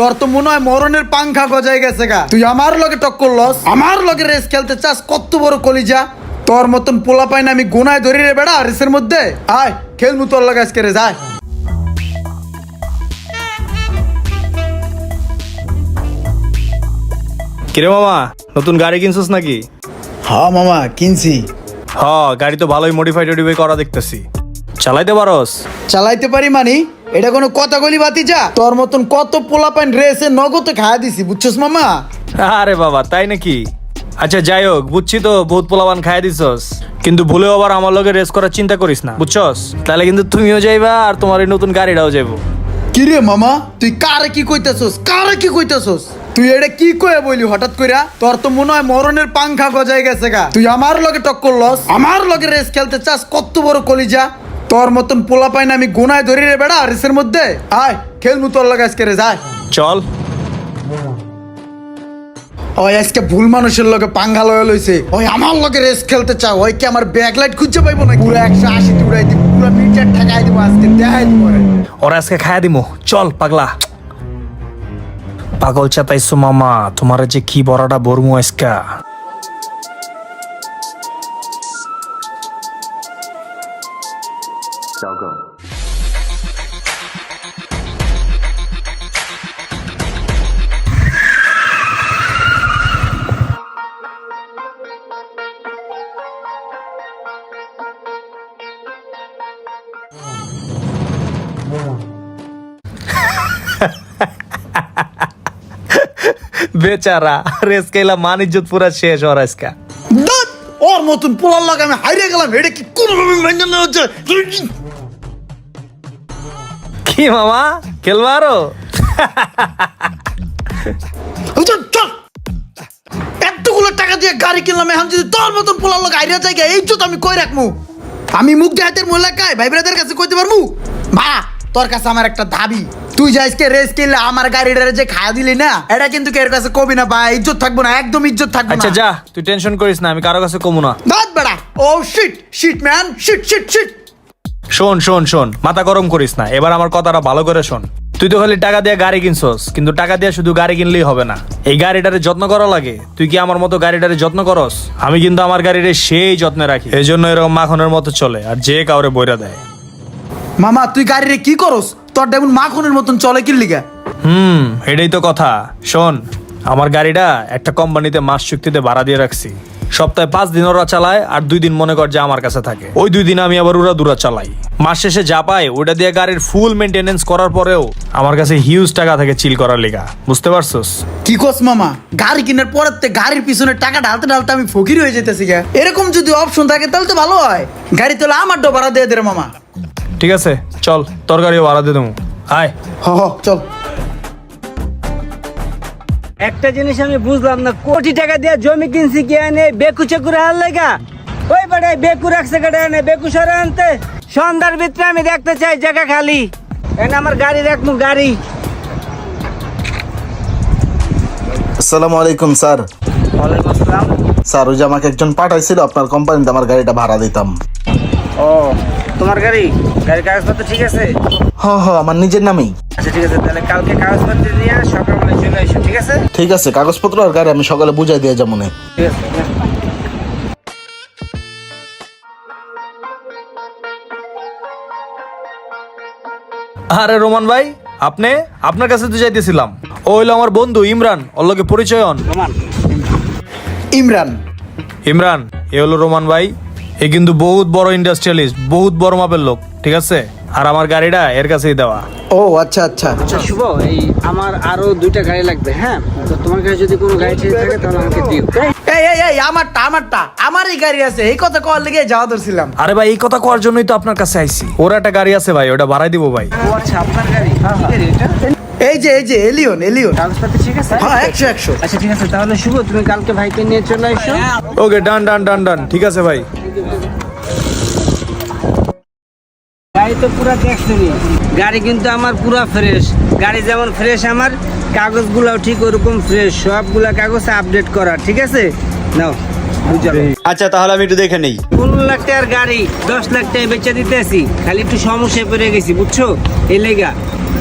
তোর তো মনে হয় মরণের পাংখা গজায় গেছে গা। তুই আমার লগে টক্কর লস আমার লগে রেস খেলতে চাস কত বড় কলিজা। তোর মতন পোলা পাইন আমি গুনায় ধরি রে বেড়া রেসের মধ্যে। আয় খেলমু তোর লগে আজকে রে যায় কিরে মামা নতুন গাড়ি কিনছিস নাকি? হ্যাঁ মামা কিনছি। হ গাড়ি তো ভালোই মডিফাই টডিফাই করা দেখতেছি। চালাইতে পারস? চালাইতে পারি মানি? এটা কোনো কথা গলি বাতি যা? তোর মতন কত পোলা পাইন রেসে নগদে খায়া দিছি বুঝছস মামা? আরে বাবা তাই নাকি? আচ্ছা যাই হোক বুঝছি তো বহুত পোলাবান খাই দিছস। কিন্তু ভুলেও আবার আমার লগে রেস করার চিন্তা করিস না বুঝছস? তাহলে কিন্তু তুমিও যাইবা আর তোমার এই নতুন গাড়িটাও যাইবো। কি রে মামা? তুই কারে কি কইতেছস? কারে কি কইতেছস? তুই এটা কি কয়ে বলি হঠাৎ কইরা? তোর তো মনে হয় মরণের পাংখা গজায় গেছে গা। তুই আমার লগে টক্কর লস আমার লগে রেস খেলতে চাস কত বড় কলিজা? তোর মতন পোলা পাইন আমি গুনায় ধরি রে বেড়া রেসের মধ্যে। আয় খেলমু তোর লগে আজকে রে যায় চল। ওই আজকে ভুল মানুষের লগে পাঙ্গা লয়ে লইছে। ওই আমার লগে রেস খেলতে চাও ওই কি আমার ব্যাক লাইট খুঁজে পাইবো না পুরো একশো আশি উড়াই দিব পুরো মিটার ঠেকাই দিব আজকে দেখাই দিব রে। ওরা আজকে খাইয়া দিমো। চল পাগলা। পাগল চাতাইছো মামা তোমার যে কি বড়টা বরমু আজকা। বেচারা। রেস কেলা মান ইজ্জত পুরা শেষ ওর আজকা। ওর মতন পোলার লগে আমি হারিয়ে গেলাম এটা কি মেনে হচ্ছে? কি মামা? খেলব আরও চল। এতগুলো টাকা দিয়ে গাড়ি কিনলাম এখন যদি তোর মতন পোলার লোক আইরিয়া জায়গা এই তো আমি কই রাখমু? আমি মুখ দেহাতের মোল্লাকায় ভাই ব্রাদের কাছে কইতে পারমু? ভা তোর কাছে আমার একটা দাবি। তুই যাইসকে রেস কিনলে আমার গাড়িটারে যে খায়া দিলি না এটা কিন্তু কের কাছে কবি না ভাই ইজ্জত থাকব না একদম ইজ্জত থাকব আচ্ছা যা তুই টেনশন করিস না আমি কারও কাছে কমু না। বাদ বেড়া। ও shit shit man shit shit shit শোন শোন শোন মাথা গরম করিস না এবার আমার কথাটা ভালো করে শোন। তুই তো খালি টাকা দিয়ে গাড়ি কিনছস কিন্তু টাকা দিয়ে শুধু গাড়ি কিনলেই হবে না। এই গাড়িটারে যত্ন করা লাগে তুই কি আমার মতো গাড়িটারে যত্ন করস? আমি কিন্তু আমার গাড়িরে সেই যত্নে রাখি। এই জন্য এরকম মাখনের মতো চলে আর যে কাউরে বইরা দেয়। মামা তুই গাড়িরে কি করস? তোর ডেমন মাখনের মতন চলে কি লিগা? হুম এটাই তো কথা। শোন আমার গাড়িটা একটা কোম্পানিতে মাস চুক্তিতে ভাড়া দিয়ে রাখছি। সপ্তাহে পাঁচ দিন ওরা চালায় আর দুই দিন মনে কর যে আমার কাছে থাকে। ওই দুই দিন আমি আবার উড়া দুরা চালাই। মাস শেষে যা পাই ওইটা দিয়ে গাড়ির ফুল মেনটেনেন্স করার পরেও আমার কাছে হিউজ টাকা থাকে চিল করার লেগা। বুঝতে পারছস? কি কস মামা? গাড়ি কেনার পরের তে গাড়ির পিছনে টাকা ঢালতে ঢালতে আমি ফকির হয়ে যেতেছি এরকম যদি অপশন থাকে তাহলে তো ভালো হয়। গাড়ি তোলে আমার ডোবারা দিয়ে দে মামা। ঠিক আছে। চল তোর গাড়িও ভাড়া দিয়ে দেবো। আয়। হ হ চল। একটা জিনিস আমি বুঝলাম না কোটি টাকা দিয়ে জমি কিনছি কি আনে বেকু চেকুরে হার লেগা? ওই বেড়াই বেকু রাখছে কেটে আনে বেকু সরে আনতে। সন্ধ্যার ভিতরে আমি দেখতে চাই জায়গা খালি। এনে আমার গাড়ি রাখব গাড়ি। আসসালামু আলাইকুম স্যার। ওয়ালাইকুম আসসালাম। স্যার ওই যে আমাকে একজন পাঠাইছিল আপনার কোম্পানিতে আমার গাড়িটা ভাড়া দিতাম। ও তোমার গাড়ি? গাড়ির কাগজপত্র ঠিক আছে? হ হ আমার নিজের নামেই। আচ্ছা ঠিক আছে তাহলে কালকে কাগজপত্র নিয়ে সকালবেলা চলে এসো ঠিক আছে? ঠিক আছে কাগজপত্র আর গাড়ি আমি সকালে বুঝাই দিয়ে যাব না। ঠিক আছে হ্যাঁ। আরে রোমান ভাই আপনি? আপনার কাছে তো যাইতেছিলাম। ও হইল আমার বন্ধু ইমরান ওর লগে পরিচয় হন রোমান ইমরান। ইমরান এ হলো রোমান ভাই। এ কিন্তু বহুত বড় ইন্ডাস্ট্রিয়ালিস্ট বহুত বড় মাপের লোক ঠিক আছে? আর আমার গাড়িটা এর কাছেই দেওয়া। ও আচ্ছা আচ্ছা। আচ্ছা শুভ এই আমার আরও দুইটা গাড়ি লাগবে হ্যাঁ? তো তোমার কাছে যদি কোনো গাড়ি ছেড়ে থাকে তাহলে আমাকে দিও। এই এই এই আমারটা আমারটা আমারই গাড়ি আছে এই কথা কল লেগে যাওয়া ধরছিলাম। আরে ভাই এই কথা করার জন্যই তো আপনার কাছে আইছি। ওর একটা গাড়ি আছে ভাই ওটা ভাড়াই দিব ভাই। ও আচ্ছা আপনার গাড়ি গাড়ি এটা? এই যে এই যে এলিয়ন এলিয়ন কাগজপত্র ঠিক আছে? হ্যাঁ একশো একশো। আচ্ছা ঠিক আছে তাহলে শুভ তুমি কালকে ভাইকে নিয়ে চলে এসো। ওকে ডান ডান ডান ডান। ঠিক আছে ভাই। গাড়ি তো পুরা ট্যাক্সি গাড়ি কিন্তু আমার পুরা ফ্রেশ গাড়ি যেমন ফ্রেশ আমার কাগজগুলাও ঠিক ওরকম ফ্রেশ সবগুলা কাগজ আপডেট করা ঠিক আছে? নাও আচ্ছা তাহলে আমি একটু দেখে নেই। পনেরো লাখ টাকার গাড়ি দশ লাখ টাকা বেচে দিতেছি খালি একটু সমস্যায় পড়ে গেছি বুঝছ? এই লেগা।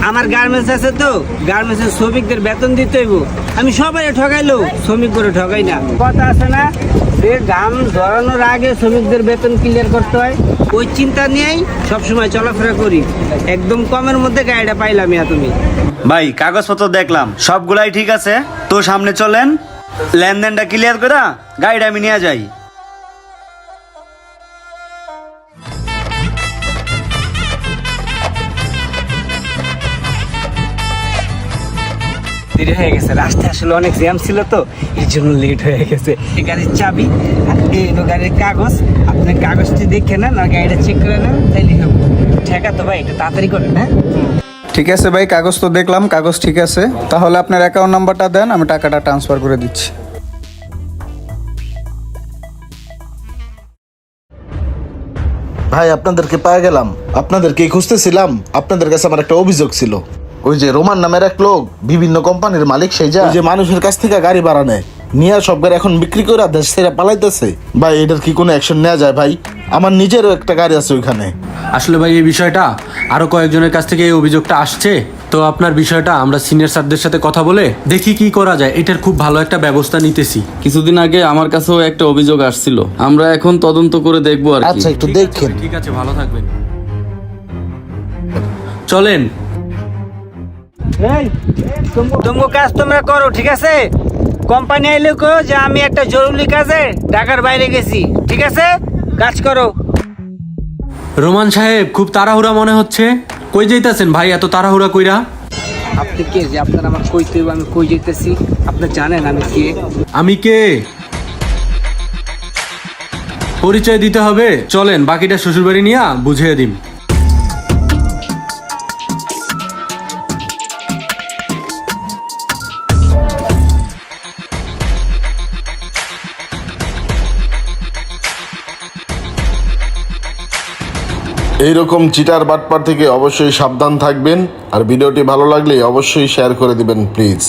আমার গার্মেন্টস আছে তো গার্মেন্টসের শ্রমিকদের বেতন দিতে হইব। আমি সবাই ঠকাইলো শ্রমিক করে ঠকাই না। কথা আছে না? যে গাম ধরানোর আগে শ্রমিকদের বেতন ক্লিয়ার করতে হয়, ওই চিন্তা নিয়েই সবসময় চলাফেরা করি। একদম কমের মধ্যে গাড়িটা পাইলাম ইয়া তুমি। ভাই, কাগজপত্র দেখলাম, সবগুলাই ঠিক আছে? তো সামনে চলেন, লেনদেনটা ক্লিয়ার করা গাড়িটা আমি নিয়ে যাই। দেরি হয়ে গেছে। রাস্তায় আসলে অনেক জ্যাম ছিল তো এই জন্য লেট হয়ে গেছে। এই গাড়ির চাবি আর এই গাড়ির কাগজ। আপনি কাগজটি দেখে নেন আর গাড়িটা চেক করে নেন তাইলে হবে। ঠেকা তো ভাই একটু তাড়াতাড়ি করেন হ্যাঁ? ঠিক আছে ভাই কাগজ তো দেখলাম কাগজ ঠিক আছে। তাহলে আপনার অ্যাকাউন্ট নাম্বারটা দেন আমি টাকাটা ট্রান্সফার করে দিচ্ছি। ভাই আপনাদেরকে পাওয়া গেলাম। আপনাদেরকে খুঁজতেছিলাম। আপনাদের কাছে আমার একটা অভিযোগ ছিল। ওই যে রোমান নামের এক লোক বিভিন্ন কোম্পানির মালিক সেই যা। যে মানুষের কাছ থেকে গাড়ি ভাড়া নেয়। নিয়ে সব গাড়ি এখন বিক্রি করে দেশ ছেড়ে পালাইতেছে। ভাই এটার কি কোনো অ্যাকশন নেওয়া যায় ভাই? আমার নিজেরও একটা গাড়ি আছে ওইখানে। আসলে ভাই এই বিষয়টা আরও কয়েকজনের কাছ থেকে এই অভিযোগটা আসছে। তো আপনার বিষয়টা আমরা সিনিয়র স্যারদের সাথে কথা বলে দেখি কি করা যায়। এটার খুব ভালো একটা ব্যবস্থা নিতেছি। কিছুদিন আগে আমার কাছেও একটা অভিযোগ আসছিল। আমরা এখন তদন্ত করে দেখব আর আচ্ছা একটু দেখেন। ঠিক আছে ভালো থাকবেন। চলেন তোমার কাজ তোমরা করো ঠিক আছে? কোম্পানি আইলে কো যে আমি একটা জরুরি কাজে ঢাকার বাইরে গেছি ঠিক আছে? কাজ করো। রোমান সাহেব খুব তাড়াহুড়া মনে হচ্ছে। কই যাইতাছেন ভাই এত তাড়াহুড়া কইরা? আপনি কে যে আপনার আমার কই হইব, আমি কই যেতেছি আপনি জানেন আমি কে। আমি কে? পরিচয় দিতে হবে। চলেন বাকিটা শ্বশুরবাড়ি নিয়ে বুঝিয়ে দিন এইরকম চিটার বাটপার থেকে অবশ্যই সাবধান থাকবেন। আর ভিডিওটি ভালো লাগলে অবশ্যই শেয়ার করে দিবেন প্লিজ